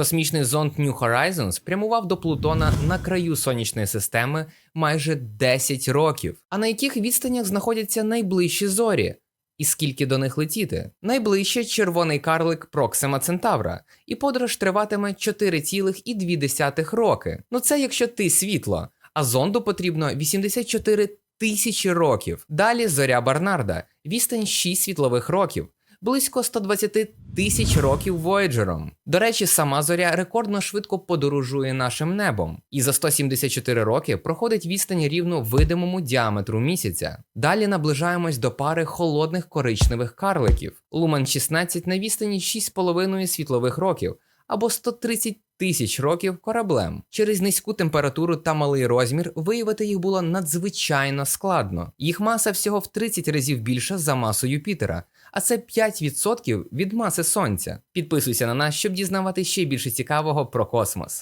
Космічний зонд New Horizons прямував до Плутона на краю сонячної системи майже 10 років. А на яких відстанях знаходяться найближчі зорі? І скільки до них летіти? Найближче червоний карлик Проксима Центавра, і подорож триватиме 4,2 роки. Ну це якщо ти світло, а зонду потрібно 84 тисячі років. Далі зоря Барнарда, відстань 6 світлових років. Близько 120 тисяч років Вояджером. До речі, сама зоря рекордно швидко подорожує нашим небом, і за 174 роки проходить відстань рівно видимому діаметру місяця. Далі наближаємось до пари холодних коричневих карликів. Луман 16 на відстані 6,5 світлових років або 130 тисяч років кораблем. Через низьку температуру та малий розмір виявити їх було надзвичайно складно. Їх маса всього в 30 разів більша за масу Юпітера, а це 5% від маси Сонця. Підписуйся на нас, щоб дізнавати ще більше цікавого про космос.